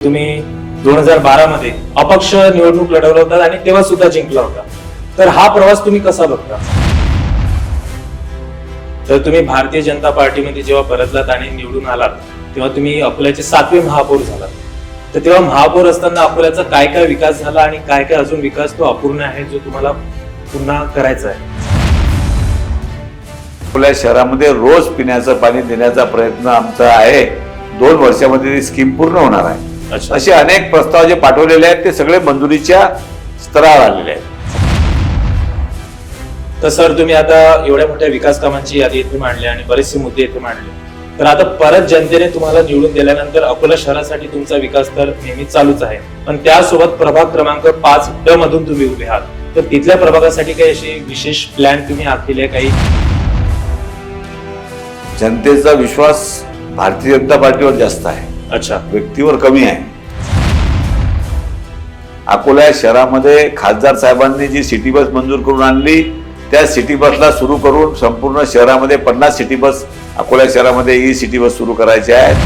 तुम्ही दोन हजार बारा मध्ये अपक्ष निवडणूक लढवला होता आणि तेव्हा सुद्धा जिंकला होता. तर हा प्रवास तुम्ही कसा बघता? तर तुम्ही भारतीय जनता पार्टीमध्ये जेव्हा परतलात आणि निवडून आलात तेव्हा तुम्ही अकोल्याचे सातवे महापौर झालात. तर तेव्हा महापौर असताना अकोल्याचा काय काय विकास झाला आणि काय काय अजून विकास तो अपूर्ण आहे जो तुम्हाला पुन्हा करायचा आहे? अकोल्या शहरामध्ये रोज पिण्याचं पाणी देण्याचा प्रयत्न आमचा आहे. दोन वर्षामध्ये ती स्कीम पूर्ण होणार आहे. असे अनेक प्रस्ताव जे पाठवलेले आहेत ते सगळे मंजुरीच्या स्तरावर आलेले आहेत. तर सर तुम्ही आता एवढ्या मोठ्या विकास कामांची यादी येथे मांडली आणि बरेचसे मुद्दे येथे मांडले. तर आता परत जनतेने तुम्हाला निवडून दिल्यानंतर अकोला शहरासाठी तुमचा विकास तर नेहमी चालूच आहे. पण त्यासोबत प्रभाग क्रमांक पाच ड मधून तुम्ही उभे आहात. तर तिथल्या प्रभागासाठी काही अशी विशेष प्लॅन तुम्ही आखलेले काही? जनतेचा विश्वास भारतीय जनता पार्टीवर जास्त आहे. अच्छा. व्यक्तीवर कमी आहे. अकोला शहरामध्ये खासदार साहेबांनी जी सिटी बस मंजूर करून आणली त्या सिटी बसला सुरू करून संपूर्ण शहरामध्ये पन्नास सिटी बस अकोला शहरामध्ये ई सिटी बस सुरू करायच्या आहेत.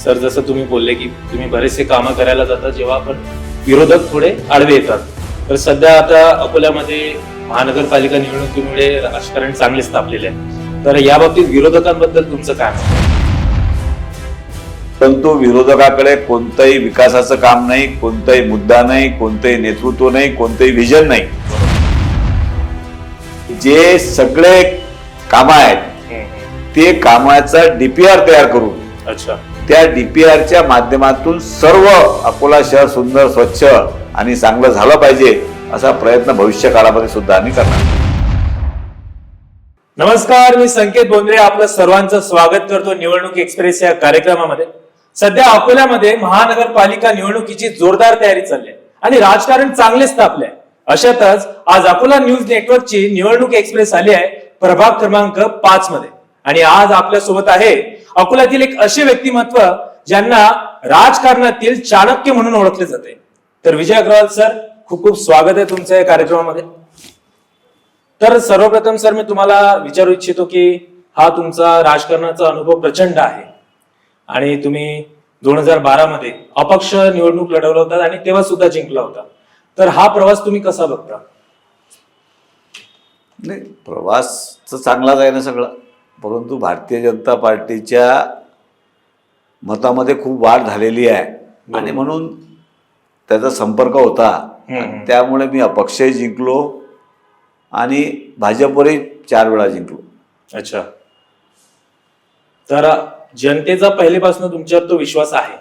सर जसं तुम्ही बोलले की तुम्ही बरेचसे कामं करायला जाता जेव्हा आपण विरोधक थोडे आडवे येतात. तर सध्या आता अकोल्यामध्ये महानगरपालिका निवडणुकीमुळे राजकारण चांगलेच तापलेले आहे. तर या बाबतीत विरोधकांबद्दल तुमचं काय? परंतु विरोधकाकडे कोणतंही विकासाचं काम नाही कोणताही मुद्दा नाही कोणतंही नेतृत्व नाही कोणतंही विजन नाही. जे सगळे काम आहेत ते कामाचा डीपीआर तयार करून अच्छा. त्या डीपीआरच्या माध्यमातून सर्व अकोला शहर सुंदर स्वच्छ आणि चांगलं झालं पाहिजे असा प्रयत्न भविष्य काळामध्ये सुद्धा आम्ही करणार. नमस्कार मी संकेत बोंद्रे आपलं सर्वांचं स्वागत करतो निवडणूक एक्सप्रेस या कार्यक्रमामध्ये. सध्या अकोल्यामध्ये महानगरपालिका निवडणुकीची जोरदार तयारी चालली आहे आणि राजकारण चांगलेच तापले आहे. अशातच आज अकोला न्यूज नेटवर्कची निवडणूक एक्सप्रेस आली आहे प्रभाग क्रमांक पाच मध्ये. आणि आज आपल्यासोबत आहे अकोल्यातील एक असे व्यक्तिमत्व ज्यांना राजकारणातील चाणक्य म्हणून ओळखले जाते. तर विजय अग्रवाल सर खूप खूप स्वागत आहे तुमचं या कार्यक्रमामध्ये. तर सर्वप्रथम सर मी तुम्हाला विचारू इच्छितो की हा तुमचा राजकारणाचा अनुभव प्रचंड आहे. आणि तुम्ही दोन हजार बारा मध्ये अपक्ष निवडणूक लढवला होता आणि तेव्हा सुद्धा जिंकला होता. तर हा प्रवास तुम्ही कसा बघता? नाही प्रवास तर चांगलाच आहे ना सगळं. परंतु भारतीय जनता पार्टीच्या मतामध्ये खूप वाढ झालेली आहे. आणि म्हणून त्याचा संपर्क होता. त्यामुळे मी अपक्षही जिंकलो आणि भाजपवरही चार वेळा जिंकलो. अच्छा. तर जनतेचा पहिलेपासून तुमच्यावर तो विश्वास आहे.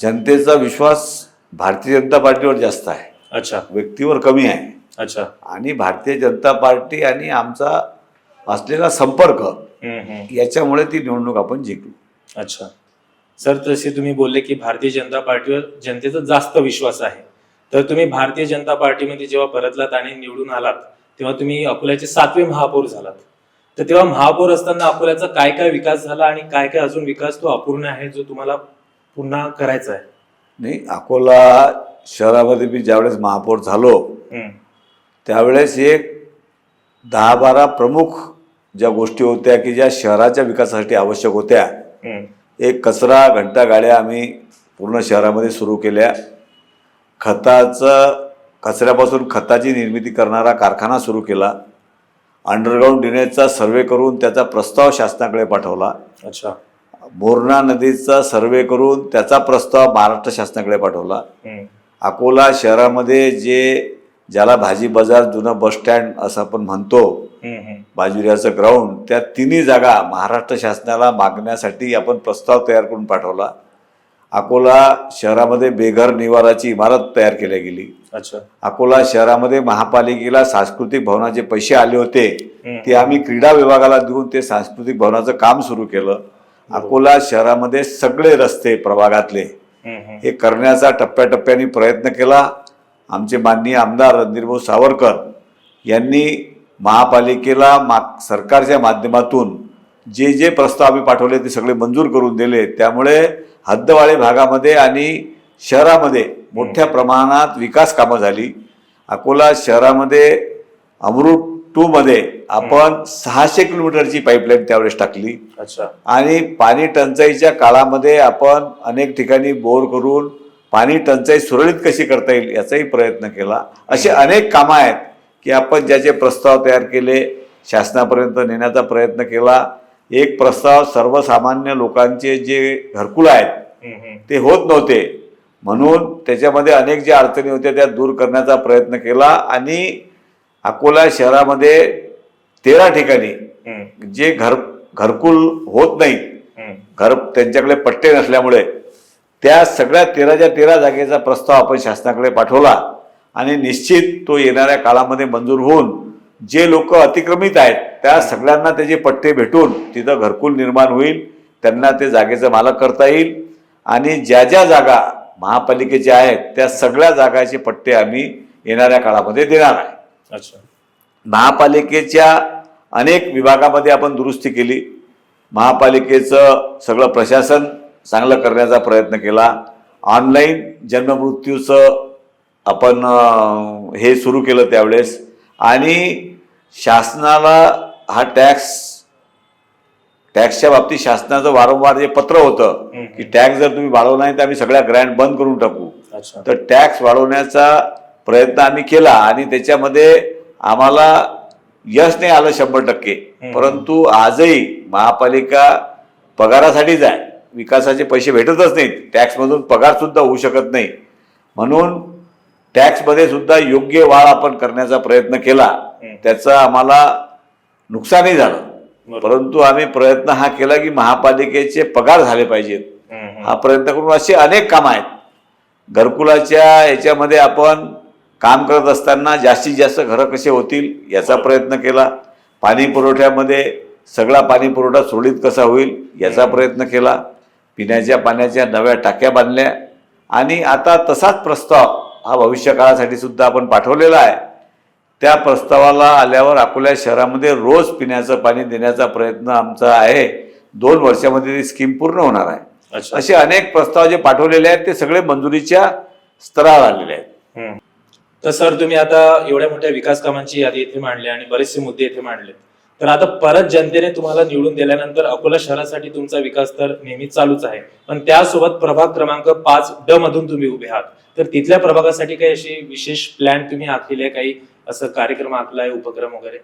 जनतेचा विश्वास भारतीय जनता पार्टीवर जास्त आहे. अच्छा. व्यक्तीवर कमी आहे. अच्छा. आणि भारतीय जनता पार्टी आणि आमचा असलेला संपर्क हम्म, हम्म. याच्यामुळे ती निवडणूक आपण जिंकलो. अच्छा. सर तसे तुम्ही बोलले की भारतीय जनता पार्टीवर जनतेचा जास्त विश्वास आहे. तर तुम्ही भारतीय जनता पार्टीमध्ये जेव्हा परतलात आणि निवडून आलात तेव्हा तुम्ही अकोल्याचे सातवे महापौर झालात. तर तेव्हा महापौर असताना अकोल्याचा काय काय विकास झाला आणि काय काय अजून विकास तो अपूर्ण आहे जो तुम्हाला पुन्हा करायचा आहे? नाही अकोला शहरामध्ये मी ज्यावेळेस महापौर झालो त्यावेळेस एक दहा बारा प्रमुख ज्या गोष्टी होत्या की ज्या शहराच्या विकासासाठी आवश्यक होत्या एक कचरा घंटा गाड्या आम्ही पूर्ण शहरामध्ये सुरू केल्या. खताचं कचऱ्यापासून खताची निर्मिती करणारा कारखाना सुरू केला. अंडरग्राऊंड ड्रेनेजचा सर्वे करून त्याचा प्रस्ताव शासनाकडे पाठवला. अच्छा. मोरणा नदीचा सर्वे करून त्याचा प्रस्ताव महाराष्ट्र शासनाकडे पाठवला. अकोला शहरामध्ये जे ज्याला भाजी बाजार जुनं बस स्टँड असं आपण म्हणतो. बाजुऱ्याचं ग्राउंड त्या तिन्ही जागा महाराष्ट्र शासनाला मागण्यासाठी आपण प्रस्ताव तयार करून पाठवला. अकोला शहरामध्ये बेघर निवाराची इमारत तयार केली गेली. अच्छा. अकोला शहरामध्ये महापालिकेला सांस्कृतिक भवनाचे पैसे आले होते. ते आम्ही क्रीडा विभागाला देऊन ते सांस्कृतिक भवनाचं काम सुरू केलं. अकोला शहरामध्ये सगळे रस्ते प्रभागातले. हे करण्याचा टप्प्याटप्प्याने प्रयत्न केला. आमचे माननीय आमदार रणधीरभाऊ सावरकर यांनी महापालिकेला मा सरकारच्या माध्यमातून जे जे प्रस्ताव आम्ही पाठवले ते सगळे मंजूर करून दिले. त्यामुळे हद्दवाडी भागामध्ये आणि शहरामध्ये मोठ्या प्रमाणात विकास कामं झाली. अकोला शहरामध्ये अमृत टू मध्ये आपण सहाशे किलोमीटरची पाईपलाईन त्यावेळेस टाकली. अच्छा. आणि पाणी टंचाईच्या काळामध्ये आपण अनेक ठिकाणी बोर करून पाणी टंचाई सुरळीत कशी करता येईल याचाही प्रयत्न केला. असे अनेक कामं आहेत की आपण ज्याचे प्रस्ताव तयार केले शासनापर्यंत नेण्याचा प्रयत्न केला एक प्रस्ताव सर्वसामान्य लोकांचे जे घरकुल आहेत. ते होत नव्हते म्हणून त्याच्यामध्ये अनेक ज्या अडचणी होत्या त्या दूर करण्याचा प्रयत्न केला आणि अकोला शहरामध्ये तेरा ठिकाणी जे घर घरकुल होत नाही. घर त्यांच्याकडे पट्टे नसल्यामुळे त्या सगळ्या तेराच्या तेरा जागेचा प्रस्ताव आपण शासनाकडे पाठवला आणि निश्चित तो येणाऱ्या काळामध्ये मंजूर होऊन जे लोक अतिक्रमित आहेत त्या सगळ्यांना त्याचे पट्टे भेटून तिथं घरकुल निर्माण होईल. त्यांना ते जागेचं मालक करता येईल. आणि ज्या ज्या जागा महापालिकेच्या आहेत त्या सगळ्या जागाचे पट्टे आम्ही येणाऱ्या काळामध्ये देणार आहे. अच्छा. महापालिकेच्या अनेक विभागामध्ये आपण दुरुस्ती केली. महापालिकेचं सगळं प्रशासन चांगलं करण्याचा प्रयत्न केला. ऑनलाईन जन्ममृत्यूचं आपण हे सुरू केलं त्यावेळेस. आणि शासनाला हा टॅक्स टॅक्सच्या बाबतीत शासनाचं वारंवार जे पत्र होतं. की टॅक्स जर तुम्ही वाढवला नाही तर आम्ही सगळ्या ग्रँड बंद करून टाकू. तर टॅक्स वाढवण्याचा प्रयत्न आम्ही केला आणि त्याच्यामध्ये आम्हाला यश नाही आलं शंभर टक्के. परंतु आजही महापालिका पगारासाठीच आहे. विकासाचे पैसे भेटतच नाहीत. टॅक्समधून पगार सुद्धा होऊ शकत नाही. म्हणून टॅक्समध्ये सुद्धा योग्य वाढ आपण करण्याचा प्रयत्न केला. त्याचं आम्हाला नुकसानही झालं. परंतु आम्ही प्रयत्न हा केला की महापालिकेचे पगार झाले पाहिजेत. हा प्रयत्न करून असे अनेक कामं आहेत. घरकुलाच्या याच्यामध्ये आपण काम करत असताना जास्तीत जास्त घरं कसे होतील याचा प्रयत्न केला. पाणी पुरवठ्यामध्ये सगळा पाणी पुरवठा सुरळीत कसा होईल याचा प्रयत्न केला. पिण्याच्या पाण्याच्या नव्या टाक्या बांधल्या. आणि आता तसाच प्रस्ताव हा भविष्य काळासाठी सुद्धा आपण पाठवलेला आहे. त्या प्रस्तावाला आल्यावर अकोला शहरामध्ये रोज पिण्याचं पाणी देण्याचा प्रयत्न आमचा आहे. दोन वर्षामध्ये ती स्कीम पूर्ण होणार आहे. असे अनेक प्रस्ताव जे पाठवलेले आहेत ते सगळे मंजुरीच्या स्तरावर आलेले आहेत. तर सर तुम्ही आता एवढ्या मोठ्या विकास कामांची यादी येथे मांडली आणि बरेचसे मुद्दे येथे मांडले तर आता परत जनतेने तुम्हाला निवडून दिल्यानंतर अकोला शहरासाठी तुमचा विकास तर नेहमी चालूच आहे. पण त्यासोबत प्रभाग क्रमांक पाच ड मधून तुम्ही उभे आहात. तर तिथल्या प्रभागासाठी काही अशी विशेष प्लॅन तुम्ही आखलेले आहे? काही असं कार्यक्रम आखलाय उपक्रम वगैरे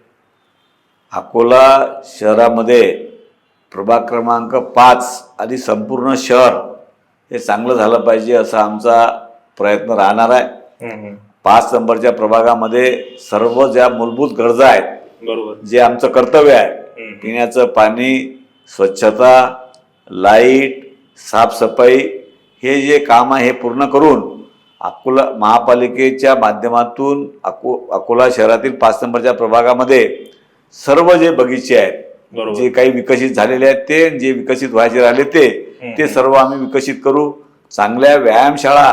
अकोला शहरामध्ये प्रभाग क्रमांक पाच आणि संपूर्ण शहर हे चांगलं झालं पाहिजे असा आमचा प्रयत्न राहणार आहे. पाच नंबरच्या प्रभागामध्ये सर्व ज्या मूलभूत गरजा आहेत बरोबर जे आमचं कर्तव्य आहे. पिण्याचं पाणी स्वच्छता लाइट साफसफाई हे जे काम आहे हे पूर्ण करून अकोला महापालिकेच्या माध्यमातून अको अकोला शहरातील पाच नंबरच्या प्रभागामध्ये सर्व जे बगीचे आहेत. जे काही विकसित झालेले आहेत ते जे विकसित व्हायचे राहिले ते. ते सर्व आम्ही विकसित करू चांगल्या व्यायामशाळा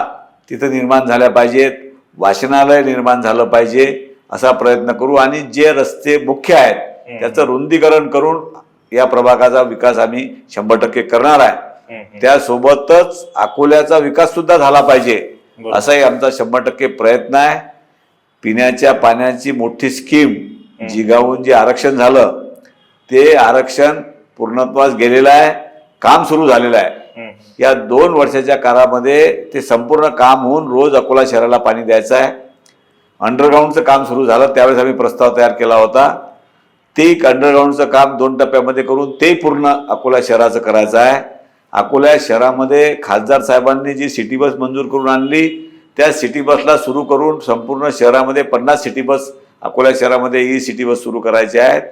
तिथं निर्माण झाल्या पाहिजेत वाचनालय निर्माण झालं पाहिजे असा प्रयत्न करू आणि जे रस्ते मुख्य आहेत. त्याचं रुंदीकरण करून या प्रभागाचा विकास आम्ही शंभर टक्के करणार आहे. त्यासोबतच अकोल्याचा विकास सुद्धा झाला पाहिजे. असाही आमचा शंभर टक्के प्रयत्न आहे. पिण्याच्या पाण्याची मोठी स्कीम जिगावून जे आरक्षण झालं ते आरक्षण पूर्णत्वास गेलेलं आहे काम सुरू झालेलं आहे. या दोन वर्षाच्या काळामध्ये ते संपूर्ण काम होऊन रोज अकोला शहराला पाणी द्यायचं आहे. अंडरग्राऊंडचं काम सुरू झालं त्यावेळेस आम्ही प्रस्ताव तयार केला होता. ते अंडरग्राऊंडचं काम दोन टप्प्यामध्ये करून ते पूर्ण अकोला शहराचं करायचं आहे. अकोला शहरामध्ये खासदार साहेबांनी जी सिटी बस मंजूर करून आणली त्या सिटी बसला सुरू करून संपूर्ण शहरामध्ये पन्नास सिटी बस अकोला शहरामध्ये ही सिटी बस सुरू करायची आहेत.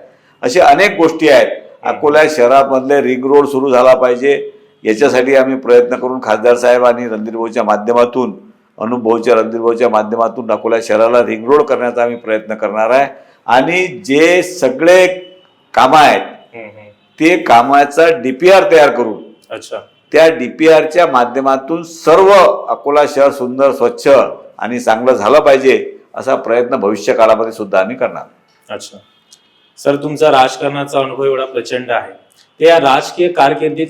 अशा अनेक गोष्टी आहेत. अकोला शहरामधले रिंग रोड सुरू झाला पाहिजे. याच्यासाठी आम्ही प्रयत्न करून खासदार साहेब आणि रणधीर भाऊच्या माध्यमातून अनुप भाऊच्या रणधीर भाऊच्या माध्यमातून अकोला शहराला रिंग रोड करण्याचा आम्ही प्रयत्न करणार आहे. आणि जे सगळे कामं आहेत. ते कामाचा डीपीआर तयार करून अच्छा. त्या डीपीआरच्या माध्यमातून सर्व अकोला शहर सुंदर स्वच्छ आणि चांगलं झालं पाहिजे असा प्रयत्न भविष्य काळामध्ये सुद्धा आम्ही करणार. अच्छा. सर तुमचा राजकारणाचा अनुभव एवढा प्रचंड आहे. ते या राजकीय कारकिर्दीत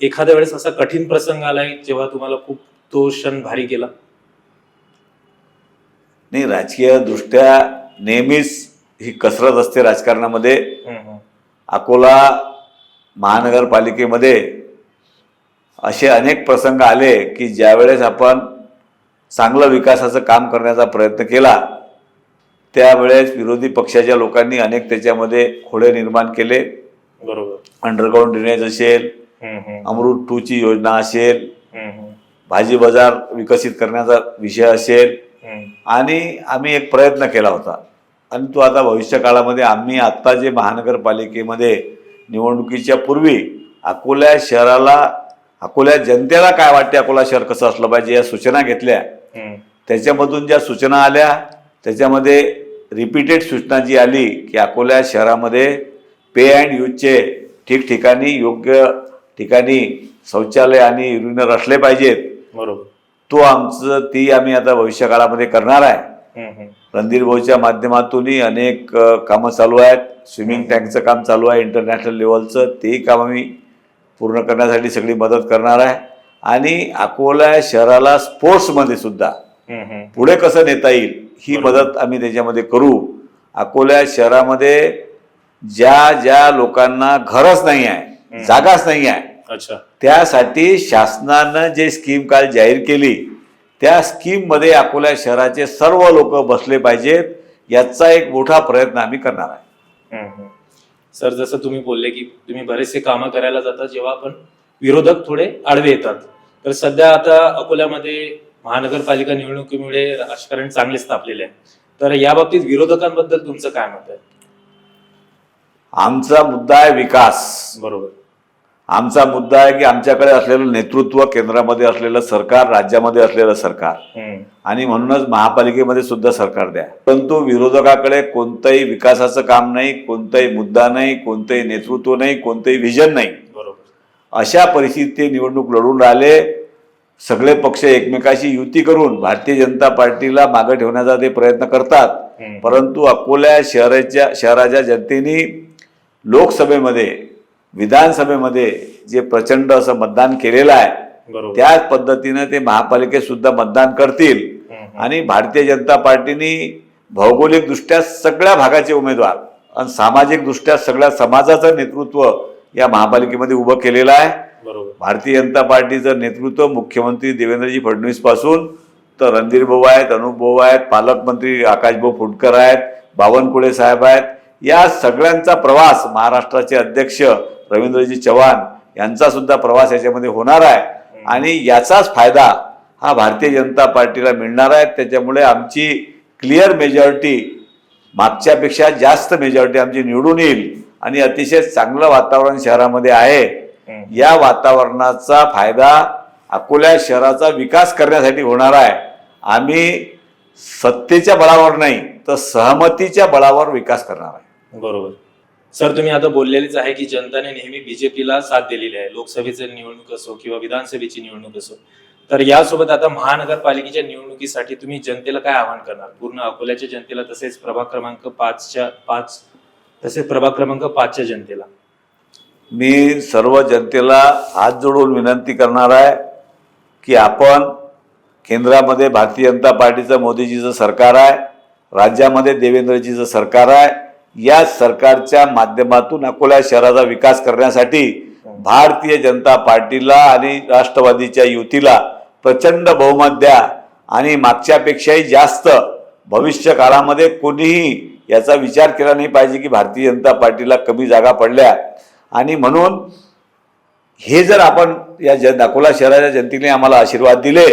एखाद्या वेळेस असा कठीण प्रसंग आलाय जेव्हा तुम्हाला खूप तो क्षण भारी गेला? नाही राजकीय दृष्ट्या नेहमीच ही कसरत असते राजकारणामध्ये. अकोला महानगरपालिकेमध्ये असे अनेक प्रसंग आले की ज्यावेळेस आपण चांगलं विकासाचं काम करण्याचा प्रयत्न केला त्यावेळेस विरोधी पक्षाच्या लोकांनी अनेक त्याच्यामध्ये खोडे निर्माण केले. बरोबर. अंडरग्राऊंड ड्रेनेज असेल अमृत टूची योजना असेल भाजी बाजार विकसित करण्याचा विषय असेल. आणि आम्ही एक प्रयत्न केला होता. आणि तो आता भविष्य काळामध्ये आम्ही आत्ता जे महानगरपालिकेमध्ये निवडणुकीच्या पूर्वी अकोला शहराला अकोला जनतेला काय वाटते? अकोला शहर कसं असलं पाहिजे? या सूचना घेतल्या. त्याच्यामधून ज्या सूचना आल्या त्याच्यामध्ये रिपीटेड सूचना जी आली की अकोला शहरामध्ये पे अँड यूजचे ठिकठिकाणी योग्य ठिकाणी शौचालय आणि युरिनर असले पाहिजेत. बरोबर. तो आमचं ती आम्ही आता भविष्य काळामध्ये करणार आहे. रणधीर भाऊच्या माध्यमातूनही अनेक कामं चालू आहेत. स्विमिंग टँकचं काम चालू आहे. इंटरनॅशनल लेवलचं तेही काम आम्ही पूर्ण करण्यासाठी सगळी मदत करणार आहे. आणि अकोला शहराला स्पोर्ट्समध्ये सुद्धा. पुढे कसं नेता येईल ही मदत आम्ही त्याच्यामध्ये करू. अकोला शहरामध्ये ज्या ज्या लोकांना घरच नाही आहे जागाच नाही आहे अच्छा. त्यासाठी शासनानं जे स्कीम काल जाहीर केली त्या स्कीममध्ये अकोला शहराचे सर्व लोक बसले पाहिजेत याचा एक मोठा प्रयत्न आम्ही करणार आहे. सर जसं तुम्ही बोलले की तुम्ही बरेचसे कामं करायला जाता जेव्हा आपण विरोधक थोडे आडवे येतात. तर सध्या आता अकोल्यामध्ये महानगरपालिका निवडणुकीमुळे राजकारण चांगले स्थापलेले आहे. तर या बाबतीत विरोधकांबद्दल तुमचं काय मत आहे? आमचा मुद्दा आहे विकास. बरोबर. आमचा मुद्दा आहे की आमच्याकडे असलेलं नेतृत्व केंद्रामध्ये असलेलं सरकार राज्यामध्ये असलेलं सरकार. आणि म्हणूनच महापालिकेमध्ये सुद्धा सरकार द्या. परंतु विरोधकाकडे कोणतंही विकासाचं काम नाही कोणताही मुद्दा नाही कोणतंही नेतृत्व नाही कोणतंही विजन नाही. बरोबर. अशा परिस्थितीत ते निवडणूक लढून राहिले. सगळे पक्ष एकमेकाशी युती करून भारतीय जनता पार्टीला मागे ठेवण्याचा ते प्रयत्न करतात. परंतु अकोला शहराच्या शहराच्या जनतेने लोकसभेमध्ये विधानसभेमध्ये जे प्रचंड असं मतदान केलेलं आहे त्याच पद्धतीनं ते महापालिकेत सुद्धा मतदान करतील. आणि भारतीय जनता पार्टीने भौगोलिकदृष्ट्या सगळ्या भागाचे उमेदवार आणि सामाजिकदृष्ट्या सगळ्या समाजाचं नेतृत्व या महापालिकेमध्ये उभं केलेलं आहे. भारतीय जनता पार्टीचं नेतृत्व मुख्यमंत्री देवेंद्रजी फडणवीसपासून तर रणधीर भाऊ आहेत अनुप भाऊ आहेत पालकमंत्री आकाशभाऊ फुटकर आहेत बावनकुळे साहेब आहेत. या सगळ्यांचा प्रवास महाराष्ट्राचे अध्यक्ष रवींद्रजी चव्हाण यांचा सुद्धा प्रवास याच्यामध्ये होणार आहे. आणि याचाच फायदा हा भारतीय जनता पार्टीला मिळणार आहे. त्याच्यामुळे आमची क्लिअर मेजॉरिटी मागच्यापेक्षा जास्त मेजॉरिटी आमची निवडून येईल. आणि अतिशय चांगलं वातावरण शहरामध्ये आहे. या वातावरणाचा फायदा अकोला शहराचा विकास करण्यासाठी होणार आहे. आम्ही सत्तेच्या बळावर नाही तर सहमतीच्या बळावर विकास करणार आहे. बरोबर. सर तुम्ही आता बोललेलेच आहे की जनताने नेहमी बीजेपीला साथ दिलेली आहे लोकसभेचे निवडणूक असो किंवा विधानसभेची निवडणूक असो. तर यासोबत आता महानगरपालिकेच्या निवडणुकीसाठी तुम्ही जनतेला काय आवाहन करणार? पूर्ण अकोल्याच्या जनतेला तसेच प्रभाग क्रमांक पाचच्या पाच तसेच प्रभाग क्रमांक पाचच्या जनतेला. मी सर्व जनतेला हात जोडून विनंती करणार आहे की आपण केंद्रामध्ये भारतीय जनता पार्टीचं मोदीजीचं सरकार आहे राज्यामध्ये देवेंद्रजीचं सरकार आहे या सरकारच्या माध्यमातून अकोला शहराचा विकास करण्यासाठी भारतीय जनता पार्टीला आणि राष्ट्रवादीच्या युतीला प्रचंड बहुमत द्या आणि मागच्यापेक्षाही जास्त भविष्य काळामध्ये कोणीही याचा विचार केला नाही पाहिजे की भारतीय जनता पार्टीला कमी जागा पडल्या. आणि म्हणून हे जर आपण या जन अकोला शहराच्या जनतेने आम्हाला आशीर्वाद दिले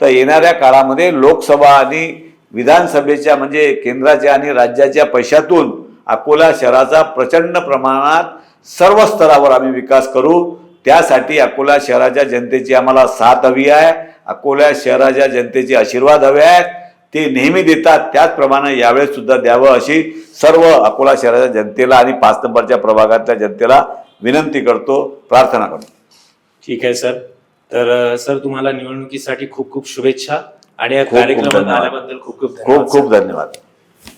तर येणाऱ्या काळामध्ये लोकसभा आणि विधानसभेच्या म्हणजे केंद्राच्या आणि राज्याच्या पैशातून अकोला शहराचा प्रचंड प्रमाणात सर्व स्तरावर आम्ही विकास करू. त्यासाठी अकोला शहराच्या जनतेची आम्हाला साथ हवी आहे. अकोला शहराच्या जनतेचे आशीर्वाद हवे आहेत. ते नेहमी देतात. त्याचप्रमाणे यावेळेस सुद्धा द्यावं अशी सर्व अकोला शहराच्या जनतेला आणि पाच नंबरच्या प्रभागातल्या जनतेला विनंती करतो प्रार्थना करतो. ठीक आहे सर. तर सर तुम्हाला निवडणुकीसाठी खूप खूप शुभेच्छा आणि या कार्यक्रमात. आल्याबद्दल खूप खूप खूप. खूप धन्यवाद.